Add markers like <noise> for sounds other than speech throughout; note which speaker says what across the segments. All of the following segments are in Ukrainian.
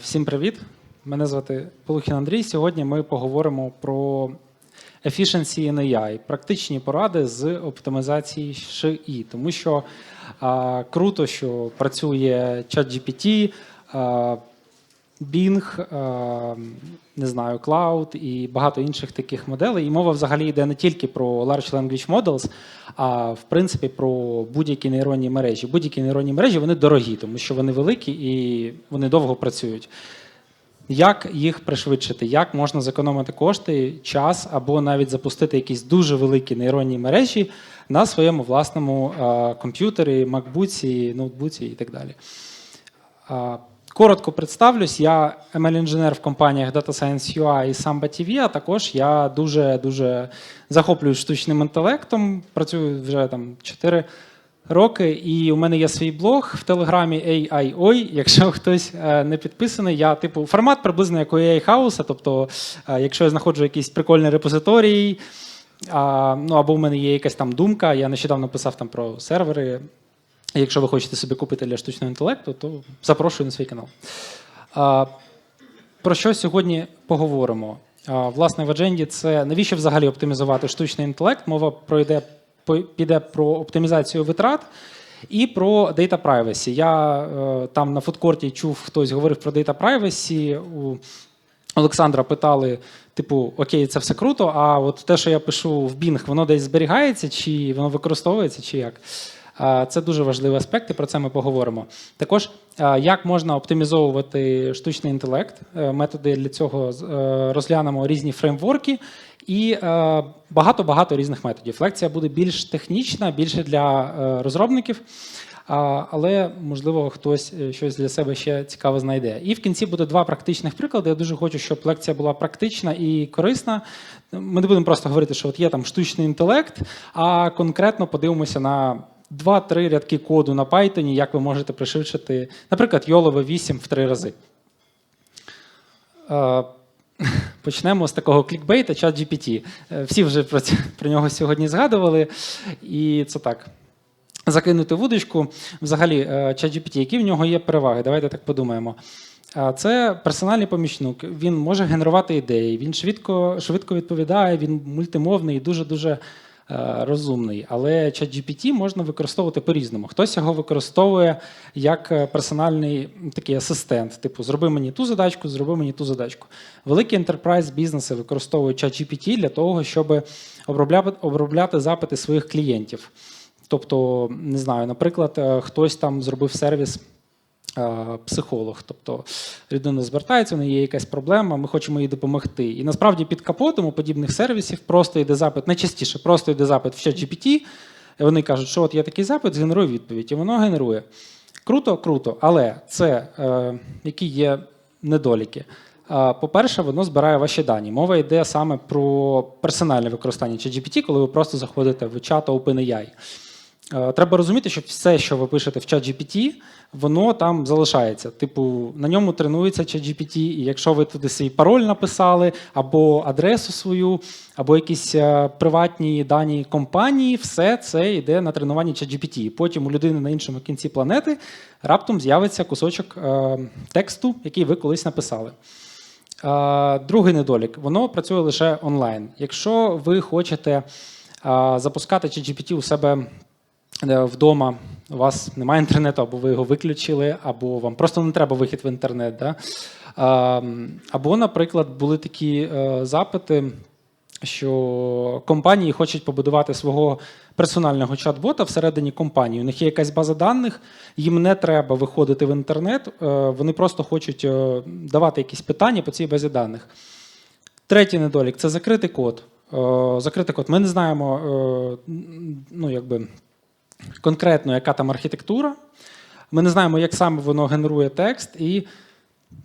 Speaker 1: Всім привіт! Мене звати Полухін Андрій. Сьогодні ми поговоримо про efficiency in AI, практичні поради з оптимізації ШИ. Тому що а, круто, що працює ChatGPT, Bing, не знаю, Cloud і багато інших таких моделей. І мова взагалі йде не тільки про Large Language Models, а в принципі про будь-які нейронні мережі. Будь-які нейронні мережі вони дорогі, тому що вони великі і вони довго працюють. Як їх пришвидшити? Як можна зекономити кошти, час або навіть запустити якісь дуже великі нейронні мережі на своєму власному е, комп'ютері, макбуці, ноутбуці і так далі? Коротко представлюсь, я ML-інженер в компаніях Data Science UI і Samba TV, а також я дуже дуже захоплююсь штучним інтелектом. Працюю вже там 4 роки, і у мене є свій блог в телеграмі AIOI. Якщо <laughs> хтось е, не підписаний, я типу формат приблизно як у AI House, тобто, е, якщо я знаходжу якийсь прикольний репозиторій, а, ну або в мене є якась там думка, я нещодавно писав там про сервери. Якщо ви хочете собі купити для штучного інтелекту, то запрошую на свій канал. Про що сьогодні поговоримо? Власне, в адженді це навіщо взагалі оптимізувати штучний інтелект? Мова пройде піде про оптимізацію витрат і про data privacy. Я е, там на фудкорті чув, хтось говорив про data privacy. У Олександра питали: типу, окей, це все круто, а от те, що я пишу в Bing, воно десь зберігається, чи воно використовується, чи як? Це дуже важливий аспект, і про це ми поговоримо. Також, як можна оптимізовувати штучний інтелект, Е, методи для цього е, розглянемо різні фреймворки і е, багато-багато різних методів. Лекція буде більш технічна, більше для розробників. Але можливо хтось щось для себе ще цікаве знайде. І в кінці буде два практичних приклади. Я дуже хочу, щоб лекція була практична і корисна. Ми не будемо просто говорити, що от є там штучний інтелект, а конкретно подивимося на 2-3 рядки коду на Python, як ви можете пришвидшити, наприклад, YOLO V8 в три рази. Е, <laughs> Почнемо з такого клікбейта ChatGPT. Е, Всі вже про, це- про нього сьогодні згадували. І це так. Закинути вудочку. Взагалі, е, ChatGPT, які в нього є переваги? Давайте так подумаємо. Це персональний помічник. Він може генерувати ідеї, він швидко, швидко відповідає, він мультимовний і дуже-дуже е, розумний. Але ChatGPT можна використовувати по-різному. Хтось його використовує як е, персональний такий асистент, типу зроби мені ту задачку, зроби мені ту задачку. Великі enterprise бізнеси використовують ChatGPT для того, щоб обробляти, обробляти запити своїх клієнтів. Тобто, не знаю, наприклад, е, хтось там зробив сервіс. Е, Психолог, тобто людина звертається, у неї є якась проблема, ми хочемо їй допомогти. І насправді під капотом у подібних сервісів просто йде запит, найчастіше просто йде запит в ChatGPT, і вони кажуть, що от є такий запит, згенеруй відповідь, і воно генерує. Круто, круто, але це е, які є недоліки. Е, По-перше, воно збирає ваші дані. Мова йде саме про персональне використання ChatGPT, коли ви просто заходите в чат OpenAI. Е, Треба розуміти, що все, що ви пишете в ChatGPT, воно там залишається. Типу, на ньому тренується ChatGPT, і якщо ви туди свій пароль написали, або адресу свою, або якісь е, приватні дані компанії, все це йде на тренування ChatGPT. Потім у людини на іншому кінці планети раптом з'явиться кусочок е, тексту, який ви колись написали. Е, Другий недолік воно працює лише онлайн. Якщо ви хочете е, запускати ChatGPT у себе вдома, у вас немає інтернету, або ви його виключили, або вам просто не треба вихід в інтернет. Да? Е, Або, наприклад, були такі е, запити. Що компанії хочуть побудувати свого персонального чат-бота всередині компанії. У них є якась база даних, їм не треба виходити в інтернет, е, вони просто хочуть е, давати якісь питання по цій базі даних. Третій недолік це закритий код. Е, Закритий код. Ми не знаємо е, ну, якби, конкретно, яка там архітектура. Ми не знаємо, як саме воно генерує текст. І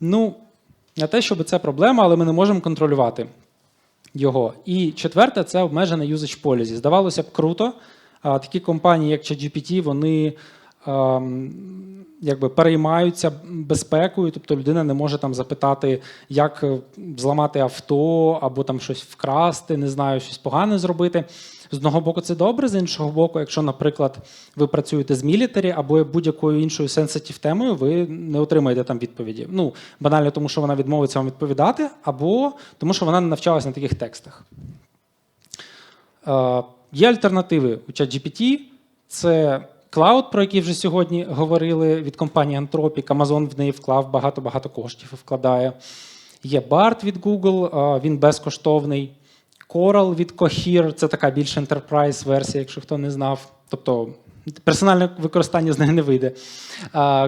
Speaker 1: ну, не те, щоб це проблема, але ми не можемо контролювати його. І четверте це обмежене usage policy. Здавалося б, круто. Такі компанії, як ChatGPT, вони ем, якби переймаються безпекою, тобто людина не може там запитати, як е, зламати авто або там щось вкрасти, не знаю, щось погане зробити. З одного боку, це добре, з іншого боку, якщо, наприклад, ви працюєте з мілітарі або будь-якою іншою сенситив темою, ви не отримаєте там відповіді. Ну, банально, тому що вона відмовиться вам відповідати, або тому, що вона не навчалась на таких текстах. Е, Є альтернативи у ChatGPT. Це клауд, про який вже сьогодні говорили від компанії Anthropic. Amazon в неї вклав багато-багато коштів і вкладає. Є BART від Google, е, він безкоштовний. Coral від Cohere, це така більш enterprise версія, якщо хто не знав. Тобто персональне використання з неї не вийде.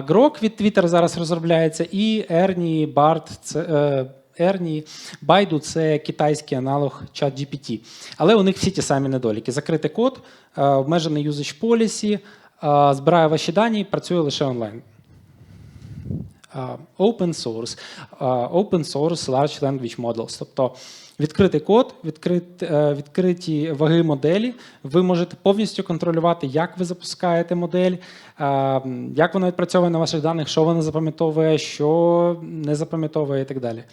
Speaker 1: Grok від Twitter зараз розробляється, і Ernie, BART, це. е, Ernie, Baidu – це китайський аналог ChatGPT. Але у них всі ті самі недоліки. Закритий код, е, обмежений usage policy, е, збирає ваші дані, працює лише онлайн. Е, Open source, open source large language models. Тобто відкритий код, відкрит, е, відкриті ваги моделі. Ви можете повністю контролювати, як ви запускаєте модель, е, як вона відпрацьовує на ваших даних, що вона запам'ятовує, що не запам'ятовує і так далі.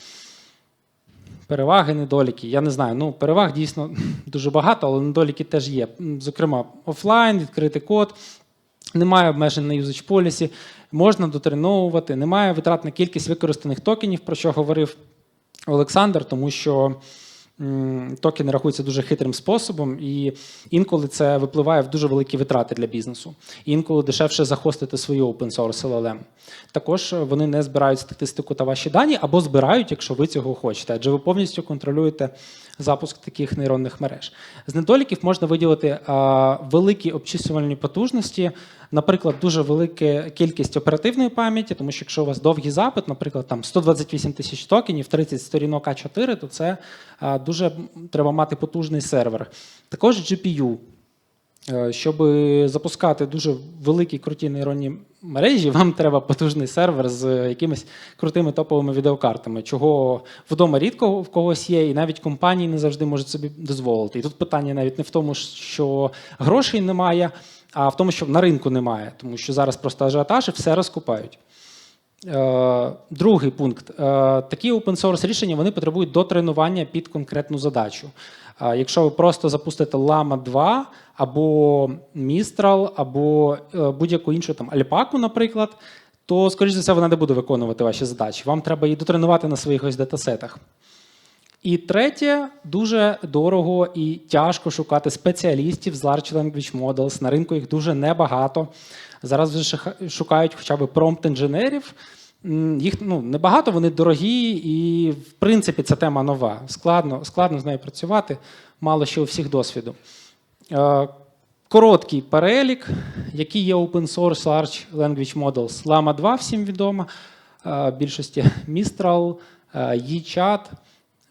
Speaker 1: Переваги, недоліки. Я не знаю. Ну, переваг дійсно <laughs> дуже багато, але недоліки теж є. Зокрема, офлайн, відкритий код, немає обмежень на usage policy, можна дотреновувати, немає витрат на кількість використаних токенів, про що говорив Олександр, тому що токени рахуються дуже хитрим способом, і інколи це випливає в дуже великі витрати для бізнесу. Інколи дешевше захостити свою open source LLM. Також вони не збирають статистику та ваші дані або збирають, якщо ви цього хочете, адже ви повністю контролюєте запуск таких нейронних мереж. З недоліків можна виділити великі обчислювальні потужності, наприклад, дуже велика кількість оперативної пам'яті, тому що якщо у вас довгий запит, наприклад, там 128 тисяч токенів, 30 сторінок А4, то це дуже треба мати потужний сервер. Також GPU. Е, Щоб запускати дуже великі круті нейронні мережі, <laughs> вам треба потужний сервер з якимись крутими топовими відеокартами, чого вдома рідко в когось є, і навіть компанії не завжди можуть собі дозволити. І тут питання навіть не в тому, що грошей немає, а в тому, що на ринку немає, тому що зараз просто ажіотаж і все розкупають. Е, Другий пункт. Е, Такі open source рішення вони потребують дотренування під конкретну задачу. Якщо ви просто запустите Lama 2 або Mistral, або е, будь-яку іншу там Alpaca, наприклад, то, скоріш за все, вона не буде виконувати ваші задачі. Вам треба її дотренувати на своїх ось датасетах. І третє, дуже дорого і тяжко шукати спеціалістів з Large Language Models. На ринку їх дуже небагато. Зараз вже шукають хоча б промпт-інженерів. Їх ну, небагато, вони дорогі, і в принципі ця тема нова. Складно, складно з нею працювати, мало ще у всіх досвіду. Е, Короткий перелік, які є open source large language models. Llama 2 всім відома, е, більшості <laughs> Mistral, е, eChat,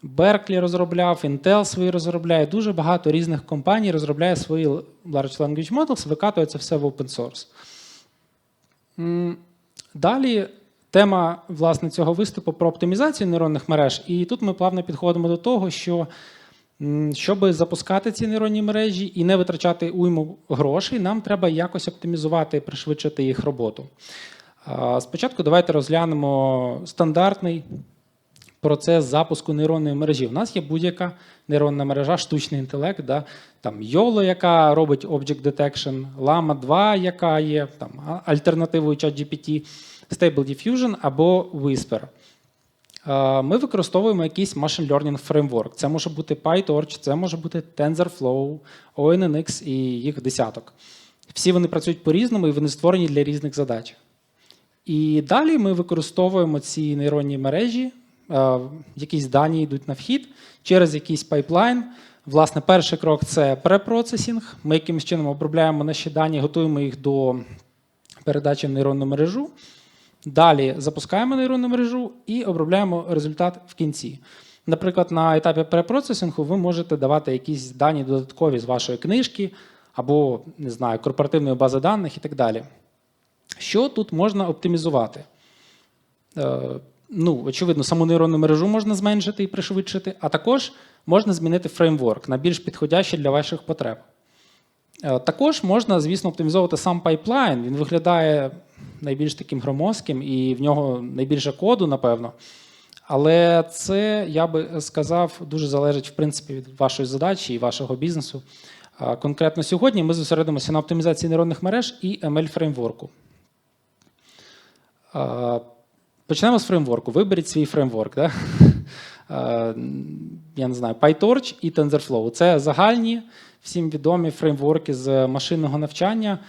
Speaker 1: Berkeley розробляв, Intel свої розробляє. Дуже багато різних компаній розробляє свої large language models, викатує це все в open source. Далі тема власне цього виступу про оптимізацію нейронних мереж. І тут ми плавно підходимо до того, що щоб запускати ці нейронні мережі і не витрачати уйму грошей, нам треба якось оптимізувати і пришвидшити їх роботу. Спочатку давайте розглянемо стандартний процес запуску нейронної мережі. У нас є будь-яка нейронна мережа, штучний інтелект, да? там YOLO, яка робить Object Detection, Llama 2, яка є там, альтернативою ChatGPT, Stable Diffusion або Whisper. Ми використовуємо якийсь machine learning framework. Це може бути PyTorch, це може бути TensorFlow, ONNX і їх десяток. Всі вони працюють по-різному і вони створені для різних задач. І далі ми використовуємо ці нейронні мережі, якісь дані йдуть на вхід через якийсь пайплайн. Власне, перший крок це препроцесінг. Ми якимось чином обробляємо наші дані, готуємо їх до передачі в нейронну мережу. Далі запускаємо нейронну мережу і обробляємо результат в кінці. Наприклад, на етапі препроцесінгу ви можете давати якісь дані додаткові з вашої книжки або не знаю, корпоративної бази даних і так далі. Що тут можна оптимізувати? Е, ну, очевидно, саму нейронну мережу можна зменшити і пришвидшити, а також можна змінити фреймворк на більш підходящий для ваших потреб. Е, Також можна, звісно, оптимізовувати сам пайплайн. Він виглядає найбільш таким громоздким і в нього найбільше коду, напевно. Але це, я би сказав, дуже залежить в принципі від вашої задачі і вашого бізнесу. Конкретно сьогодні ми зосередимося на оптимізації нейронних мереж і ML фреймворку. А, Почнемо з фреймворку. Виберіть свій фреймворк. Да? <laughs> Я не знаю, PyTorch і TensorFlow. Це загальні, всім відомі фреймворки з машинного навчання.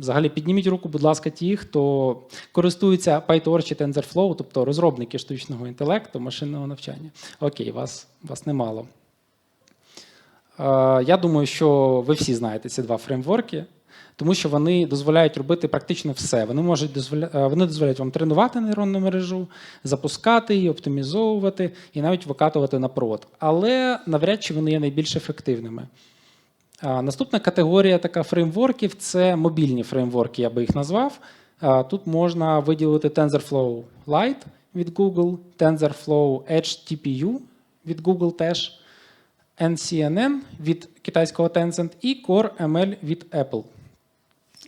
Speaker 1: Взагалі, підніміть руку, будь ласка, ті, хто користується PyTorch і TensorFlow, тобто розробники штучного інтелекту, машинного навчання. Окей, вас, вас немало. Е, Я думаю, що ви всі знаєте ці два фреймворки, тому що вони дозволяють робити практично все. Вони можуть дозволя... е, вони дозволяють вам тренувати нейронну мережу, запускати її, оптимізовувати і навіть викатувати на прод. Але навряд чи вони є найбільш ефективними. Наступна категорія така фреймворків це мобільні фреймворки, я би їх назвав. Тут можна виділити TensorFlow Lite від Google, TensorFlow Edge TPU від Google теж, NCNN від китайського Tencent і Core ML від Apple.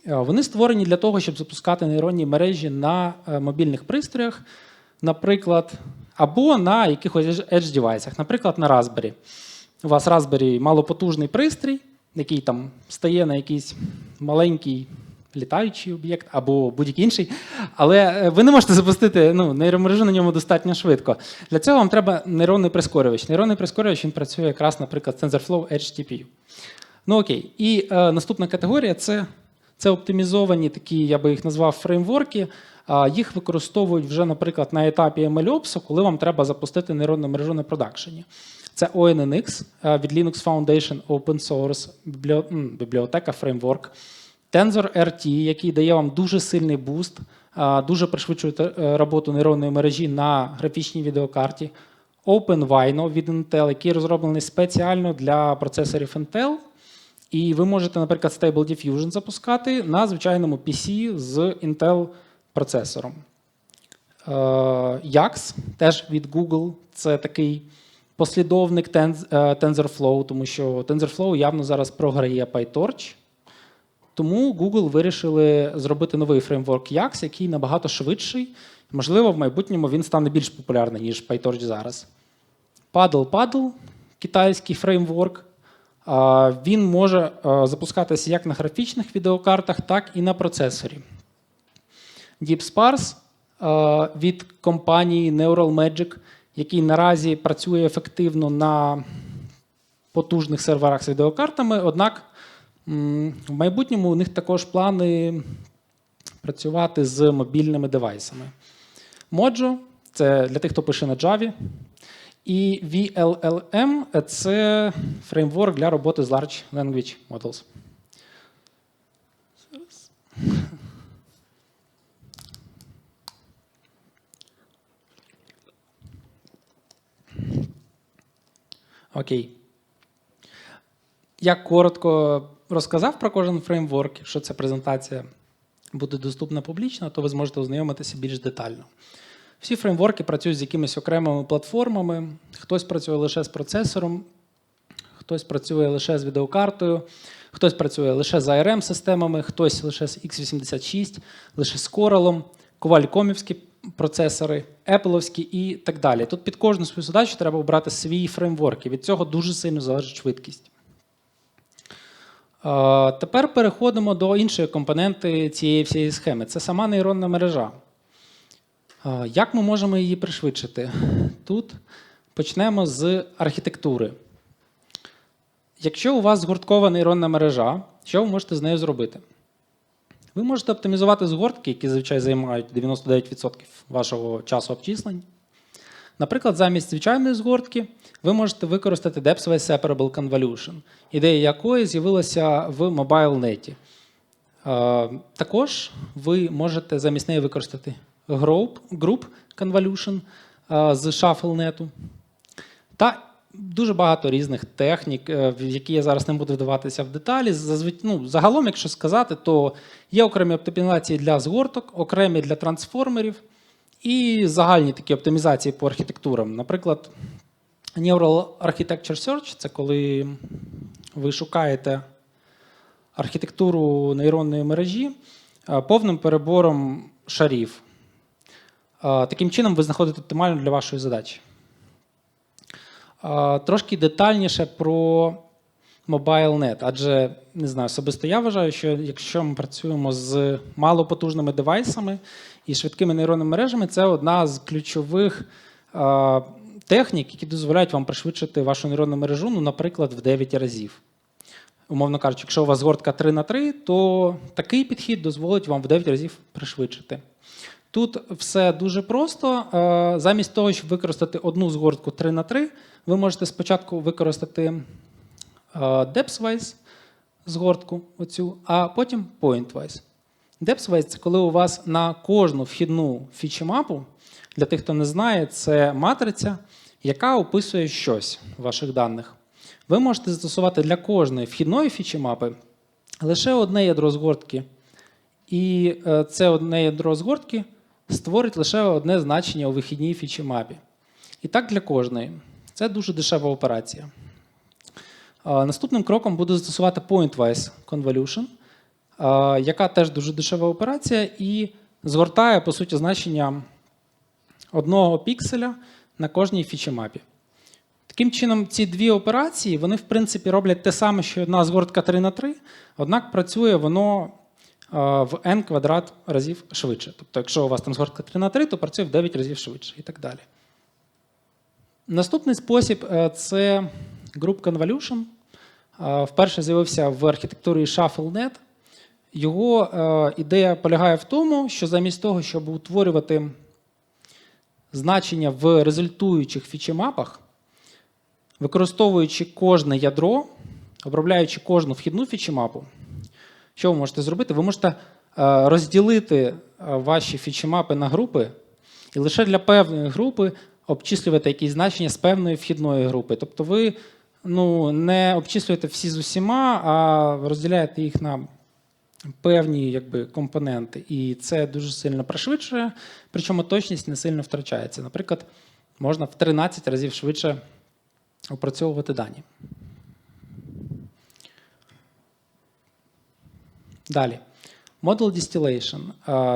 Speaker 1: Е, Вони створені для того, щоб запускати нейронні мережі на е, мобільних пристроях, наприклад, або на якихось edge девайсах, наприклад, на Raspberry. У вас Raspberry малопотужний пристрій, який там стає на якийсь маленький літаючий об'єкт або будь-який інший, але е, ви не можете запустити ну, нейромережу на ньому достатньо швидко. Для цього вам треба нейронний прискорювач. Нейронний прискорювач він працює якраз, наприклад, TensorFlow Edge TPU. Ну окей. І е, наступна категорія це, це оптимізовані такі, я би їх назвав, фреймворки. Їх використовують вже, наприклад, на етапі MLOps, коли вам треба запустити нейронну мережу на продакшені. Це ONNX е, від Linux Foundation Open Source, бібліотека, фреймворк. Tensor RT, який дає вам дуже сильний буст, дуже пришвидшує е, роботу нейронної мережі на графічній відеокарті. OpenVino від Intel, який розроблений спеціально для процесорів Intel. І ви можете, наприклад, Stable Diffusion запускати на звичайному PC з Intel процесором. Е, Yax теж від Google. Це такий послідовник е, TensorFlow, тому що TensorFlow явно зараз програє PyTorch. Тому Google вирішили зробити новий фреймворк Yax, який набагато швидший. Можливо, в майбутньому він стане більш популярний, ніж PyTorch зараз. Paddle Paddle китайський фреймворк. Він може запускатися як на графічних відеокартах, так і на процесорі. DeepSparse а, від компанії Neural Magic, який наразі працює ефективно на потужних серверах з відеокартами, однак в майбутньому у них також плани працювати з мобільними девайсами. Mojo це для тих, хто пише на Java. І VLLM це фреймворк для роботи з Large Language Models. Окей. Я коротко розказав про кожен фреймворк. Якщо ця презентація буде доступна публічно, то ви зможете ознайомитися більш детально. Всі фреймворки працюють з якимись окремими платформами. Хтось працює лише з процесором, хтось працює лише з відеокартою, хтось працює лише з ARM-системами, хтось лише з x86, лише з Coral, Qualcomm-івські процесори, Apple і так далі. Тут під кожну свою задачу треба обрати свій фреймворк, і від цього дуже сильно залежить швидкість. Тепер переходимо до іншої компоненти цієї всієї схеми. Це сама нейронна мережа. Як ми можемо її пришвидшити? Тут почнемо з архітектури. Якщо у вас згурткова нейронна мережа, що ви можете з нею зробити? Ви можете оптимізувати згортки, які зазвичай займають 99% вашого часу обчислень. Наприклад, замість звичайної згортки ви можете використати Depth-Wise Separable Convolution, ідея якої з'явилася в MobileNet. Також ви можете замість неї використати Group, Group Convolution е, з ShuffleNet. Та дуже багато різних технік, е, в які я зараз не буду вдаватися в деталі. Ну, загалом, якщо сказати, то є окремі оптимізації для згорток, окремі для трансформерів і загальні такі оптимізації по архітектурам. Наприклад, Neural Architecture Search це коли ви шукаєте архітектуру нейронної мережі е, повним перебором шарів. Таким чином, ви знаходите оптимально для вашої задачі. Трошки детальніше про MobileNet, адже не знаю, особисто я вважаю, що якщо ми працюємо з малопотужними девайсами і швидкими нейронними мережами, це одна з ключових технік, які дозволяють вам пришвидшити вашу нейронну мережу, ну, наприклад, в 9 разів. Умовно кажучи, якщо у вас згортка 3 на 3, то такий підхід дозволить вам в 9 разів пришвидшити. Тут все дуже просто. Е, Замість того, щоб використати одну згортку 3 на 3, ви можете спочатку використати е, depth-wise згортку, оцю, а потім point-wise. Depth-wise – це коли у вас на кожну вхідну фічі-мапу, для тих, хто не знає, це матриця, яка описує щось в ваших даних. Ви можете застосувати для кожної вхідної фічі-мапи лише одне ядро згортки. І е, це одне ядро згортки створить лише одне значення у вихідній фічі мапі. І так для кожної. Це дуже дешева операція. Наступним кроком буду застосувати point-wise convolution, яка теж дуже дешева операція, і згортає, по суті, значення одного пікселя на кожній фічі мапі. Таким чином, ці дві операції, вони, в принципі, роблять те саме, що одна згортка 3 на 3, однак працює воно в n квадрат разів швидше. Тобто, якщо у вас там згортка 3 на 3, то працює в 9 разів швидше і так далі. Наступний спосіб е, це Group Convolution. Е, Вперше з'явився в архітектурі ShuffleNet. Його е, ідея полягає в тому, що замість того, щоб утворювати значення в результуючих фічемапах, використовуючи кожне ядро, обробляючи кожну вхідну фічемапу, що ви можете зробити? Ви можете е, розділити е, ваші фічемапи на групи і лише для певної групи обчислювати якісь значення з певної вхідної групи. Тобто ви ну, не обчислюєте всі з усіма, а розділяєте їх на певні якби, компоненти. І це дуже сильно пришвидшує, причому точність не сильно втрачається. Наприклад, можна в 13 разів швидше опрацьовувати дані. Далі. Model Distillation.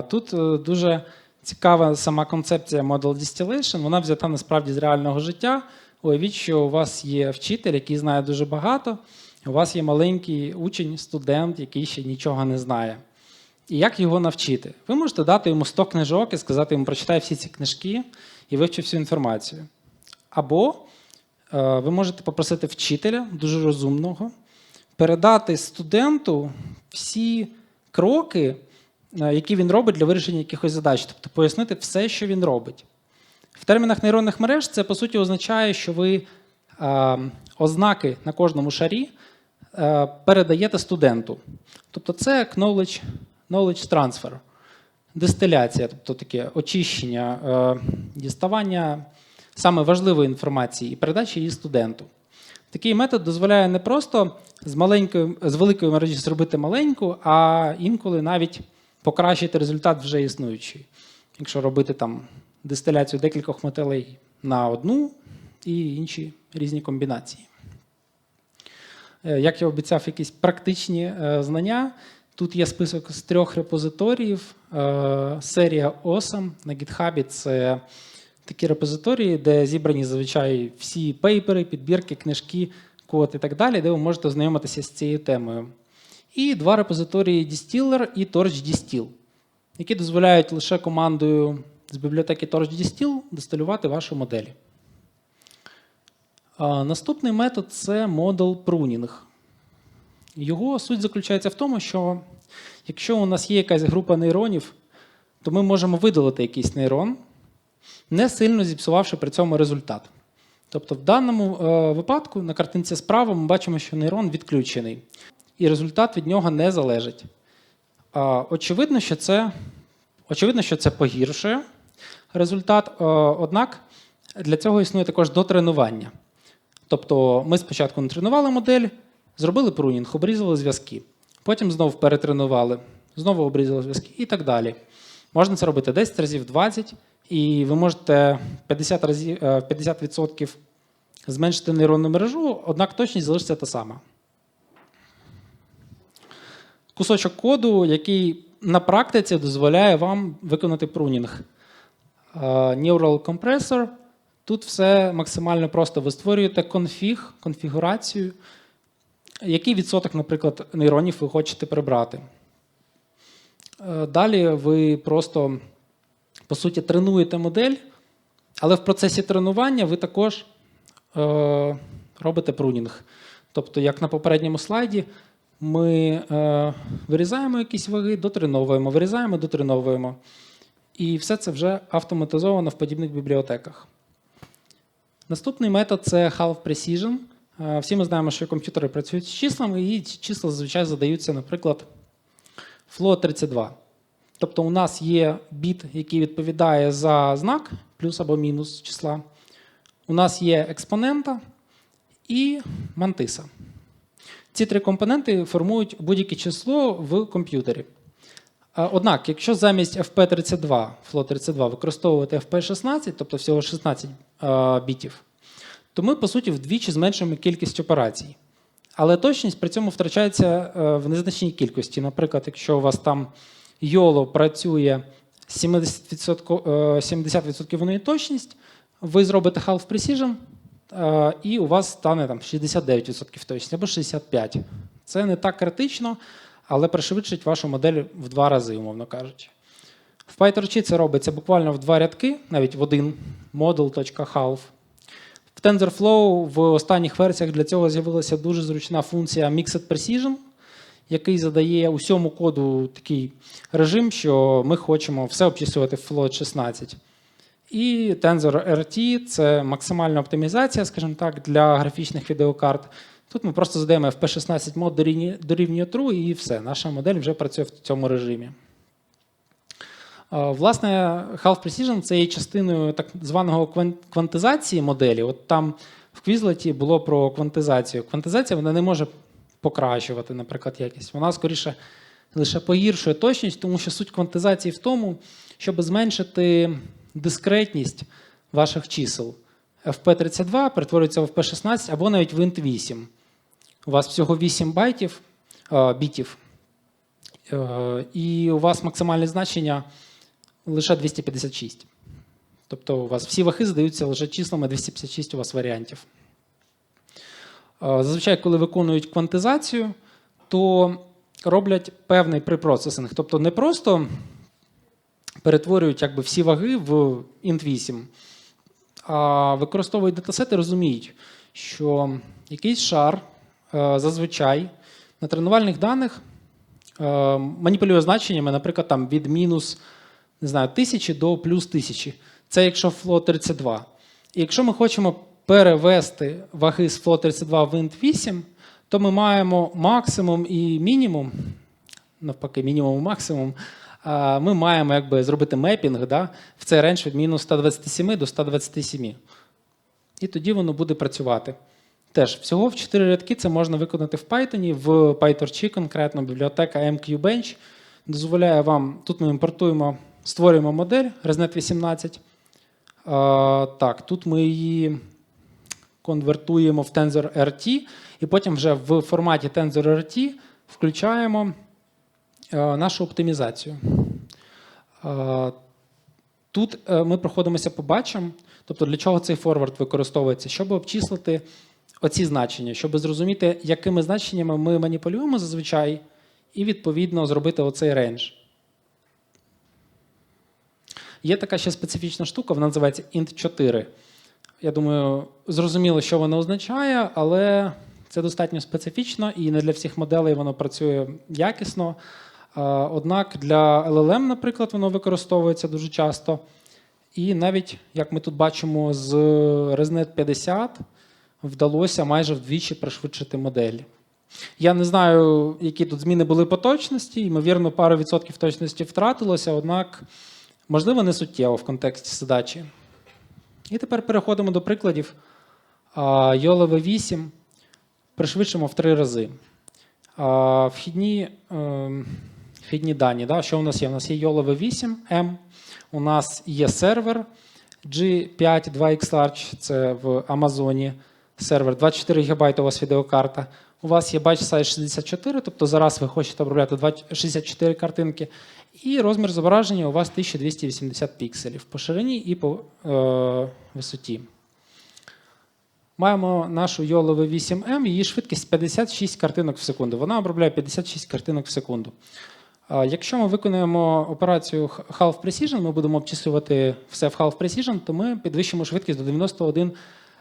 Speaker 1: Тут е, дуже цікава сама концепція Model Distillation. Вона взята насправді з реального життя. Уявіть, що у вас є вчитель, який знає дуже багато. У вас є маленький учень, студент, який ще нічого не знає. І як його навчити? Ви можете дати йому 100 книжок і сказати йому, прочитай всі ці книжки і вивчи всю інформацію. Або е, ви можете попросити вчителя, дуже розумного, передати студенту всі кроки, е, які він робить для вирішення якихось задач, тобто пояснити все, що він робить. В термінах нейронних мереж це по суті означає, що ви е, ознаки на кожному шарі е, передаєте студенту. Тобто це knowledge, knowledge transfer, дистиляція, тобто таке очищення, е, діставання саме важливої інформації і передачі її студенту. Такий метод дозволяє не просто з, маленької, з великої мережі зробити маленьку, а інколи навіть покращити результат вже існуючий. Якщо робити там дистиляцію декількох моделей на одну і інші різні комбінації. Е, Як я обіцяв, якісь практичні е, знання. Тут є список з трьох репозиторіїв. Е, Серія OSM на GitHub це такі репозиторії, де зібрані зазвичай всі пейпери, підбірки, книжки, код і так далі, де ви можете ознайомитися з цією темою. І два репозиторії Distiller і Torch Distill, які дозволяють лише командою з бібліотеки Torch Distill дистилювати вашу модель. Наступний метод це model pruning. Його суть заключається в тому, що якщо у нас є якась група нейронів, то ми можемо видалити якийсь нейрон, не сильно зіпсувавши при цьому результат. Тобто, в даному е, випадку на картинці справа ми бачимо, що нейрон відключений, і результат від нього не залежить. А, очевидно, що це, очевидно, що це погіршує результат, е, однак для цього існує також дотренування. Тобто ми спочатку натренували модель, зробили прунінг, обрізали зв'язки. Потім знову перетренували, знову обрізали зв'язки і так далі. Можна це робити 10 разів, 20, і ви можете 50%, разів, е, 50% зменшити нейронну мережу, однак точність залишиться та сама. кусочок коду, який на практиці дозволяє вам виконати прунінг. Е, Neural Compressor. Тут все максимально просто. Ви створюєте конфіг, конфігурацію, який відсоток, наприклад, нейронів ви хочете прибрати. Е, Далі ви просто, по суті, тренуєте модель, але в процесі тренування ви також е, робите прунінг. Тобто, як на попередньому слайді, ми е, вирізаємо якісь ваги, дотреновуємо, вирізаємо, дотреновуємо. І все це вже автоматизовано в подібних бібліотеках. Наступний метод це half precision. Е, Всі ми знаємо, що комп'ютери працюють з числами, і ці числа зазвичай задаються, наприклад, float 32. Тобто у нас є біт, який відповідає за знак плюс або мінус числа. У нас є експонента і мантиса. Ці три компоненти формують будь-яке число в комп'ютері. Однак, якщо замість FP32, FLO32 використовувати FP16, тобто всього 16 бітів, то ми, по суті, вдвічі зменшуємо кількість операцій. Але точність при цьому втрачається е, в незначній кількості. Наприклад, якщо у вас там YOLO працює 70%, е, 70% точність, ви зробите half precision, е, і у вас стане там 69% точність або 65%. Це не так критично, але пришвидшить вашу модель в два рази, умовно кажучи. В PyTorch це робиться буквально в два рядки, навіть в один model.half. В TensorFlow в останніх версіях для цього з'явилася дуже зручна функція Mixed Precision, який задає усьому коду такий режим, що ми хочемо все обчислювати в float 16. І Tensor RT це максимальна оптимізація, скажімо так, для графічних відеокарт. Тут ми просто задаємо FP16 мод дорівнює true, і все. Наша модель вже працює в цьому режимі. Власне, Half Precision це є частиною так званого квантизації моделі. От там в Quizlet було про квантизацію. Квантизація вона не може покращувати, наприклад, якість. Вона скоріше лише погіршує точність, тому що суть квантизації в тому, щоб зменшити дискретність ваших чисел. FP32 перетворюється в FP16 або навіть в int8. У вас всього 8 байтів, е, бітів, е, і у вас максимальне значення лише 256. Тобто у вас всі ваги здаються лише числами 256 у вас варіантів. Зазвичай, коли виконують квантизацію, то роблять певний препроцесинг. Тобто не просто перетворюють якби, всі ваги в int8, а використовують датасети, розуміють, що якийсь шар е, зазвичай на тренувальних даних е, маніпулює значеннями, наприклад, там, від мінус не знаю, 1000 до плюс 1000. Це якщо float 32. І якщо ми хочемо перевести ваги з float 32 в int 8, то ми маємо максимум і мінімум, навпаки, мінімум і максимум. Ми маємо якби зробити мепінг да, в цей рендж від мінус 127 до 127. І тоді воно буде працювати. Теж всього в 4 рядки це можна виконати в Python, в PyTorch конкретно бібліотека MQBench дозволяє вам. Тут ми імпортуємо, створюємо модель ResNet 18. А, так, тут ми її конвертуємо в Tensor RT, і потім вже в форматі Tensor RT включаємо е, нашу оптимізацію. Е, Тут е, ми проходимося по бачам, тобто для чого цей форвард використовується, щоб обчислити оці значення, щоб зрозуміти, якими значеннями ми маніпулюємо зазвичай, і відповідно зробити оцей рейндж. Є така ще специфічна штука, вона називається int4. Я думаю, зрозуміло, що вона означає, але це достатньо специфічно і не для всіх моделей воно працює якісно. Однак для LLM, наприклад, воно використовується дуже часто. І навіть, як ми тут бачимо, з ResNet 50 вдалося майже вдвічі пришвидшити модель. Я не знаю, які тут зміни були по точності, ймовірно, пару відсотків точності втратилося, однак, можливо, не суттєво в контексті задачі. І тепер переходимо до прикладів. YOLO V8 пришвидшимо в три рази. Вхідні, ем, вхідні дані. Да? Що у нас є? У нас є YOLO V8 M, у нас є сервер G5 2X Large, це в Амазоні сервер, 24 ГБ у вас відеокарта. У вас є batch size 64, тобто зараз ви хочете обробляти 20 64 картинки, і розмір зображення у вас 1280 пікселів по ширині і по е, висоті. Маємо нашу YOLO V8M, її швидкість 56 картинок в секунду. Вона обробляє 56 картинок в секунду. Якщо ми виконуємо операцію Half Precision, ми будемо обчислювати все в Half Precision, то ми підвищимо швидкість до 91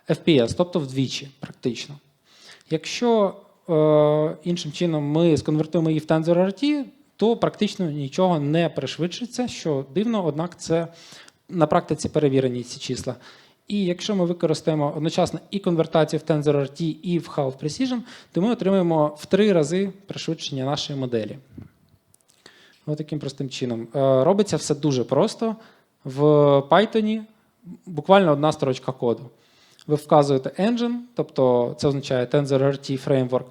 Speaker 1: FPS, тобто вдвічі, практично. Якщо іншим чином ми сконвертуємо її в TensorRT, то практично нічого не пришвидшиться, що дивно, однак це на практиці перевірені ці числа. І якщо ми використаємо одночасно і конвертацію в TensorRT, і в Half Precision, то ми отримаємо в три рази пришвидшення нашої моделі. Ось таким простим чином. Е, Робиться все дуже просто. В Python буквально одна строчка коду. Ви вказуєте engine, тобто це означає TensorRT Framework.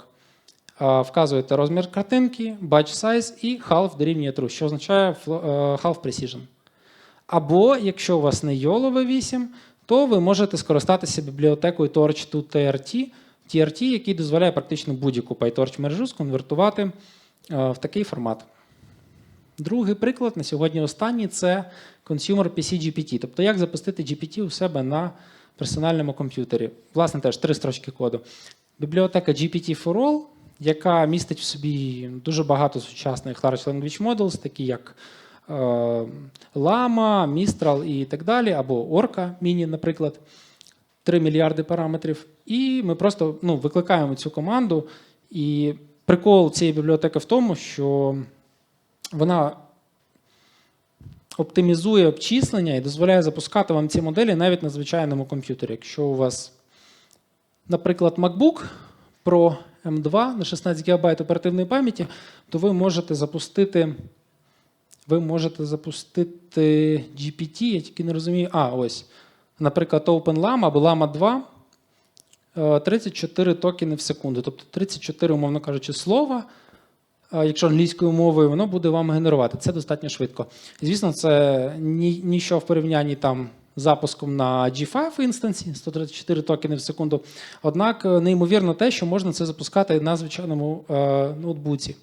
Speaker 1: Вказуєте розмір картинки, batch size і half дорівнює true, що означає е, half precision. Або, якщо у вас не YOLO V8, то ви можете скористатися бібліотекою Torch2TRT, TRT, який дозволяє практично будь-яку PyTorch мережу сконвертувати е, в такий формат. Другий приклад на сьогодні останній це Consumer PC GPT, тобто як запустити GPT у себе на персональному комп'ютері. Власне, теж три строчки коду. Бібліотека GPT for All, яка містить в собі дуже багато сучасних Large Language Models, такі як е, Llama, Mistral і так далі, або Orca Mini, наприклад. 3 мільярди параметрів. І ми просто ну, викликаємо цю команду. І прикол цієї бібліотеки в тому, що вона оптимізує обчислення і дозволяє запускати вам ці моделі навіть на звичайному комп'ютері. Якщо у вас, наприклад, MacBook Pro M2 на 16 ГБ оперативної пам'яті, то ви можете запустити. Ви можете запустити GPT, я тільки не розумію. А, ось. Наприклад, OpenLlama або Llama 2 е, 34 токени в секунду. Тобто 34, умовно кажучи, слова. Якщо англійською мовою, воно буде вам генерувати. Це достатньо швидко. Звісно, це ні, ніщо в порівнянні там запуском на G5 інстансі 134 токени в секунду. Однак е, неймовірно те, що можна це запускати на звичайному е, ноутбуці.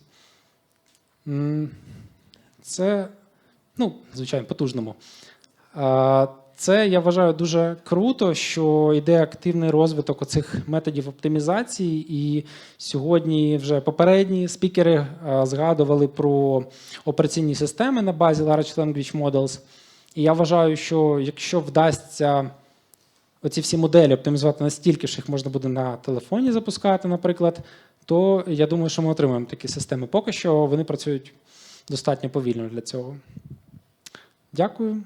Speaker 1: Це, ну, звичайно, потужному. А, Це я вважаю дуже круто, що йде активний розвиток оцих методів оптимізації. І сьогодні вже попередні спікери згадували про операційні системи на базі Large Language Models. І я вважаю, що якщо вдасться оці всі моделі оптимізувати настільки, що їх можна буде на телефоні запускати, наприклад, то я думаю, що ми отримаємо такі системи. Поки що вони працюють достатньо повільно для цього. Дякую.